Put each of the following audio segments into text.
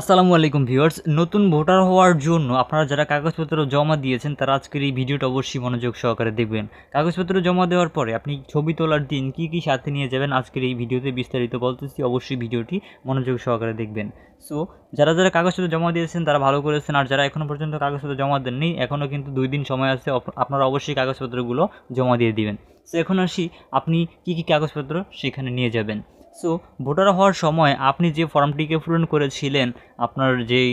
আসসালামু আলাইকুম ভিউয়ার্স, নতুন ভোটার হওয়ার জন্য আপনারা যারা কাগজপত্র জমা দিয়েছেন, তারা আজকের এই ভিডিওটা অবশ্যই মনোযোগ সহকারে দেখবেন। কাগজপত্র জমা দেওয়ার পরে আপনি ছবি তোলার দিন কি কি সাথে নিয়ে যাবেন আজকের এই ভিডিওতে বিস্তারিত বলতেছি, অবশ্যই ভিডিওটি মনোযোগ সহকারে দেখবেন। সো যারা যারা কাগজপত্র জমা দিয়েছেন, তারা ভালো করেছেন, আর যারা এখনও পর্যন্ত কাগজপত্র জমা দেননি এখনও কিন্তু দুই দিন সময় আছে আপনারা অবশ্যই কাগজপত্রগুলো জমা দিয়ে দিবেন। সো এখন আসি, আপনি কি কি কাগজপত্র সেখানে নিয়ে যাবেন? সো ভোটার হওয়ার সময় আপনি যে ফর্মটিকে পূরণ করেছিলেন, আপনার যেই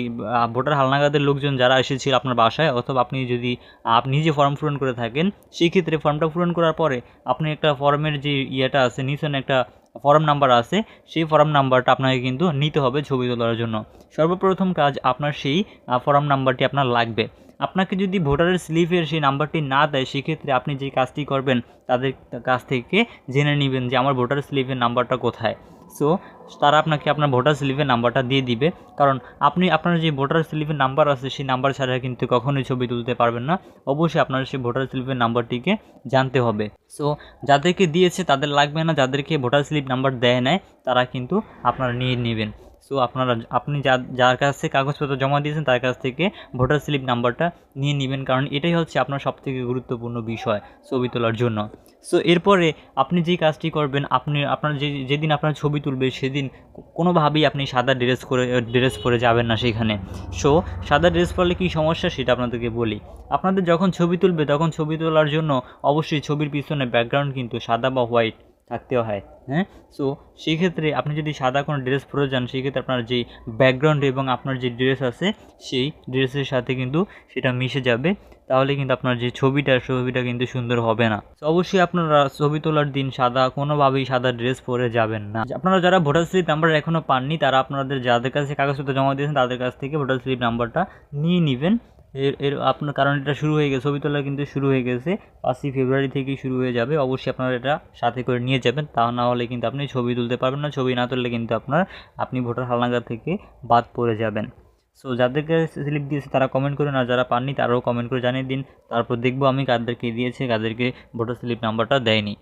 ভোটার হালনাগাদের লোকজন যারা এসেছিল আপনার বাসায়, অথবা আপনি যদি আপনি নিজে ফর্ম পূরণ করে থাকেন, সেই ক্ষেত্রে ফর্মটা পূরণ করার পরে আপনি একটা ফর্মের যে ইয়েটা আছে নিচেন একটা ফর্ম নাম্বার আছে, সেই ফর্ম নাম্বারটা আপনাকে কিন্তু নিতে হবে ছবি তোলার জন্য। সর্বপ্রথম কাজ আপনার সেই ফর্ম নাম্বারটি আপনার লাগবে। আপনাকে যদি ভোটারের স্লিপের সেই নাম্বারটি না দেয়, সেক্ষেত্রে আপনি যে কাজটি করবেন, তাদের কাছ থেকে জেনে নেবেন যে আমার ভোটার স্লিপের নাম্বারটা কোথায়। সো তারা আপনাকে আপনার ভোটার স্লিপের নাম্বারটা দিয়ে দিবে। কারণ আপনি, আপনার যে ভোটার স্লিপের নাম্বার আছে, সেই নাম্বার ছাড়া কিন্তু কখনোই ছবি তুলতে পারবেন না। অবশ্যই আপনার সেই ভোটার স্লিপের নাম্বারটিকে জানতে হবে। সো যাদেরকে দিয়েছে, তাদের লাগবে না। যাদেরকে ভোটার স্লিপ নাম্বার দেয় নেয় তারা কিন্তু আপনারা নিয়ে নেবেন। সো আপনারা আপনি যা, যার কাছ থেকে কাগজপত্র জমা দিয়েছেন, তার কাছ থেকে ভোটার স্লিপ নাম্বারটা নিয়ে নেবেন। কারণ এটাই হচ্ছে আপনার সবথেকে গুরুত্বপূর্ণ বিষয় ছবি তোলার জন্য। সো এরপরে আপনি যেই কাজটি করবেন, আপনি, আপনার যে, যেদিন আপনার ছবি তুলবে, সেদিন কোনোভাবেই আপনি সাদা ড্রেস করে ড্রেস পরে যাবেন না সেখানে। সো সাদা ড্রেস পরলে কী সমস্যা সেটা আপনাদেরকে বলি। আপনাদের যখন ছবি তুলবে, তখন ছবি তোলার জন্য অবশ্যই ছবির পিছনে ব্যাকগ্রাউন্ড কিন্তু সাদা বা হোয়াইট থাকতে হয় হ্যাঁ? সো সেই ক্ষেত্রে আপনি যদি সাদা কোনো ড্রেস পরে যান সেই ক্ষেত্রে আপনার যে ব্যাকগ্রাউন্ড এবং আপনার যে ড্রেস আছে, সেই ড্রেসের সাথে কিন্তু সেটা মিশে যাবে। তাহলে কিন্তু আপনার যে ছবিটা ছবিটা কিন্তু সুন্দর হবে না। অবশ্যই আপনারা ছবি তোলার দিন সাদা, কোনোভাবেই সাদা ড্রেস পরে যাবেন না। আপনারা যারা ভোটার স্লিপ নাম্বার এখনও পাননি, তারা আপনাদের যাদের কাছে কাগজপত্র জমা দিয়েছেন, তাদের কাছ থেকে ভোটার স্লিপ নাম্বারটা নিয়ে নেবেন। এর এর আপনার কারণ এটা শুরু হয়ে গেছে ছবি তোলা কিন্তু শুরু হয়ে গেছে। পাঁচই ফেব্রুয়ারি থেকেই শুরু হয়ে যাবে। অবশ্যই আপনারা এটা সাথে করে নিয়ে যাবেন। তা না হলে কিন্তু আপনি ছবি তুলতে পারবেন না। ছবি না তুললে কিন্তু আপনার, আপনি ভোটার হালনাগাদ থেকে বাদ পড়ে যাবেন। সো যাদেরকে স্লিপ দিয়েছে তারা কমেন্ট করুন, আর যারা পাননি তারাও কমেন্ট করে জানিয়ে দিন। তারপর দেখব আমি কাদেরকে দিয়েছে, কাদেরকে ভোটার স্লিপ নাম্বারটা দেয়নি।